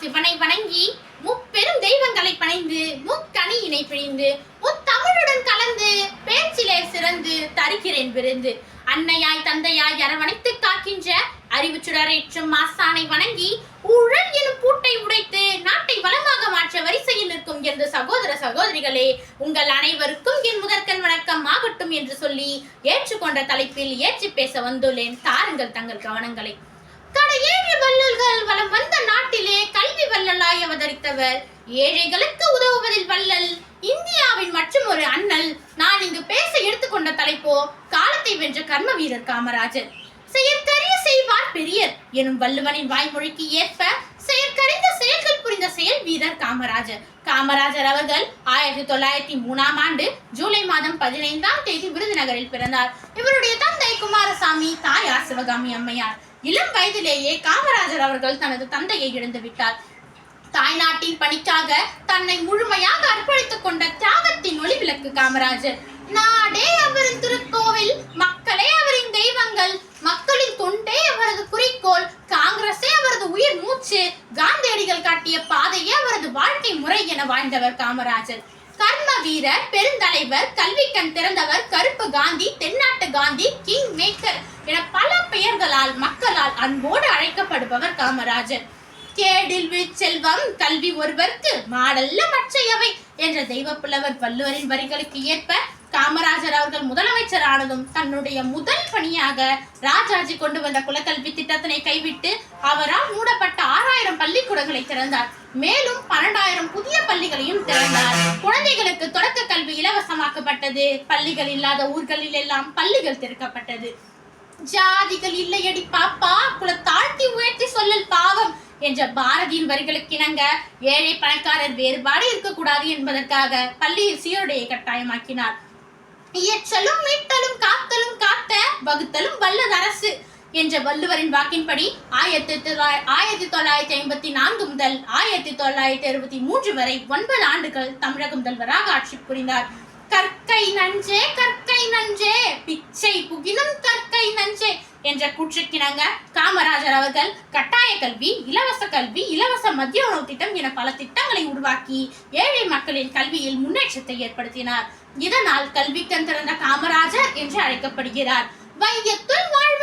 சிவனை வணங்கி முப்பெரும் தெய்வங்களை பணிந்து முக்கணியினை பிழிந்து முத்தமிழுடன் கலந்து பேச்சிலே சிறந்து தருகிறேன் விருந்து. அன்னையாய் தந்தையாய் அரவணைத்து காக்கின்ற அறிவு சுடரேற்றும் மாசானை வணங்கி ஊழல் எனும் பூட்டை உடைத்து நாட்டை வளமாக மாற்ற வரிசையில் நிற்கும் என்று சகோதர சகோதரிகளே உங்கள் அனைவருக்கும் என் முதற்கண் வணக்கம் ஆகட்டும் என்று சொல்லி ஏற்றுக்கொண்ட தலைப்பில் ஏற்றி பேச வந்துள்ளேன். தாருங்கள் தங்கள் கவனங்களை. கடையே வள்ளல்கள் வலம் வந்த நாட்டிலே கல்வி வள்ளலாய் அவதரித்தவர். ஏழைகளுக்கு உதவுவதில் வள்ளல் இந்தியாவின் மற்றும் ஒரு அண்ணல். நான் இங்கு பேச எடுத்துக்கொண்ட தலைப்போ காலத்தை வென்ற கர்ம வீரர் காமராஜர். செயற்கரிய செய்வார் பெரியர் எனும் வள்ளுவனின் வாய்மொழிக்கு ஏற்ப செயற்கறிந்த செயல்கள் புரிந்த செயல் வீரர் காமராஜர். காமராஜர் அவர்கள் ஆயிரத்தி தொள்ளாயிரத்தி மூணாம் ஆண்டு ஜூலை மாதம் பதினைந்தாம் தேதி விருதுநகரில் பிறந்தார். இவருடைய தந்தை குமாரசாமி தாய் தாயார் சிவகாமி அம்மையார். இளம் வயதிலேயே காமராஜர் அவர்கள் தனது தந்தையை இழந்து விட்டார். தாய்நாட்டின் பணிக்காக தன்னை முழுமையாக அர்ப்பணித்துக் கொண்ட தியாகத்தின் ஒளி விளக்கு காமராஜர். நாடே அவரின் திருக்கோவில் மக்களே அவரின் தெய்வங்கள் மக்களின் தொண்டே அவரது குறிக்கோள் காங்கிரஸே அவரது உயிர் மூச்சு காந்தியடிகள் காட்டிய பாதையே அவரது வாழ்க்கை முறை என வாழ்ந்தவர் காமராஜர். கர்ம வீரர் பெருந்தலைவர் கல்வி கண் திறந்தவர் கருப்பு காந்தி தென்னாட்டு காந்தி கிங் மேக்கர் என பல பெயர்களால் மக்களால் அன்போடு அழைக்கப்படுபவர் காமராஜர். கேடில் செல்வம் கல்வி ஒருவருக்கு மாடல்ல மற்றையவை என்ற தெய்வ புலவர் வள்ளுவரின் வரிகளுக்கு ஏற்ப காமராஜர் அவர்கள் முதலமைச்சர் ஆனதும் தன்னுடைய முதல் பணியாக ராஜாஜி கொண்டு வந்த குலக்கல்வி திட்டத்தினை கைவிட்டு அவரால் மூடப்பட்ட ஆராய்ச்சி பள்ளிக்கூடங்களை திறந்தார். மேலும் பன்னெண்டாயிரம் புதிய பள்ளிகளையும் திறந்தார். குழந்தைகளுக்கு தொடக்க கல்வி இலவசமாக்கப்பட்டது. பள்ளிகள் இல்லாத ஊர்களில் எல்லாம் பள்ளிகள் திறக்கப்பட்டது. ஜாதிகள் இல்லையடி பாப்பா குல தாழ்த்தி உயர்த்தி சொல்லல் பாவம் என்ற பாரதியின் வரிகளுக்கு இணங்க ஏழை பணக்காரர் வேறுபாடு இருக்கக்கூடாது என்பதற்காக பள்ளியில் சீருடையை கட்டாயமாக்கினார். இயற்றலும் மீட்டலும் காத்தலும் காத்த வகுத்தலும் வல்லது அரசு என்ற வள்ளுவரின் வாக்கின்படி ஆயிரத்தி தொள்ளாய் ஆயிரத்தி தொள்ளாயிரத்தி ஐம்பத்தி நான்கு முதல் ஆயிரத்தி தொள்ளாயிரத்தி அறுபத்தி மூன்று வரை ஒன்பது ஆண்டுகள் தமிழக முதல்வராக ஆட்சி புரிந்தார். கற்கை நஞ்சே கற்கை நஞ்சே பிச்சை புகிலும் கற்கை நஞ்சே என்ற கூற்றுக்கிணங்க காமராஜர் அவர்கள் கட்டாய கல்வி இலவச கல்வி இலவச மத்திய உணவு திட்டம் என பல திட்டங்களை உருவாக்கி ஏழை மக்களின் கல்வியில் முன்னேற்றத்தை ஏற்படுத்தினார். இதனால் கல்வி தந்திருந்த காமராஜர் என்று அழைக்கப்படுகிறார். வையத்துள் வாழ்வாங்க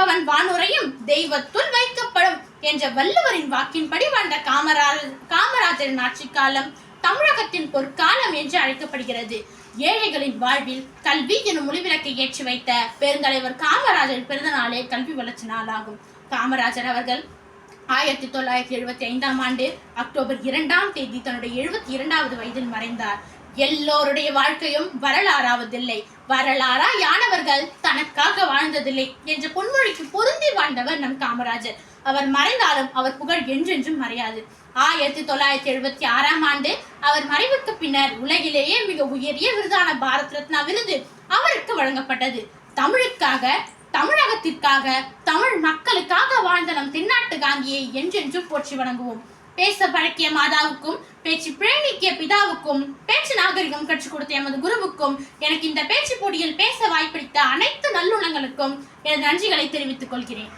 வாழ்பவன் வானுரையும் தெய்வத்துள் வைக்கப்படும் என்ற வள்ளுவரின் வாக்கின்படி வாழ்ந்த காமராஜர் காமராஜரின் ஆட்சி காலம் தமிழகத்தின் பொற்காலம் என்று அழைக்கப்படுகிறது. ஏழைகளின் வாழ்வில் கல்வி எனும் மொழிவிலக்கை ஏற்றி வைத்த பெருந்தலைவர் காமராஜர் பிறந்த நாளே கல்வி வளர்ச்சி நாளாகும். காமராஜர் அவர்கள் ஆயிரத்தி தொள்ளாயிரத்தி எழுபத்தி ஐந்தாம் ஆண்டு அக்டோபர் இரண்டாம் தேதி தன்னுடைய எழுபத்தி இரண்டாவது வயதில் மறைந்தார். எல்லோருடைய வாழ்க்கையும் வரலாறாவதில்லை. வரலாறா யானவர்கள் தனக்காக வாழ்ந்ததில்லை என்ற பொன்மொழிக்கு பொருந்தி வாழ்ந்தவர் நம் காமராஜர். அவர் மறைந்தாலும் அவர் புகழ் என்றென்றும் மறையாது. ஆயிரத்தி தொள்ளாயிரத்தி எழுபத்தி ஆறாம் ஆண்டு அவர் மறைவுக்கு பின்னர் உலகிலேயே மிக உயரிய விருதான பாரத் ரத்னா விருது அவருக்கு வழங்கப்பட்டது. தமிழுக்காக தமிழகத்திற்காக தமிழ் மக்களுக்காக வாழ்ந்த நம் தென்னாட்டு காந்தியை என்றென்றும் போற்றி வணங்குவோம். பேச பழக்கிய மாதாவுக்கும் பேச்சு பிரேமிக்கிய பிதாவுக்கும் பேச்சு நாகரிகம் கற்றுக் கொடுத்த எமது குருவுக்கும் எனக்கு இந்த பேச்சு போட்டியில் பேச வாய்ப்பளித்த அனைத்து நல்லுணங்களுக்கும் எனது நன்றிகளை தெரிவித்துக் கொள்கிறேன்.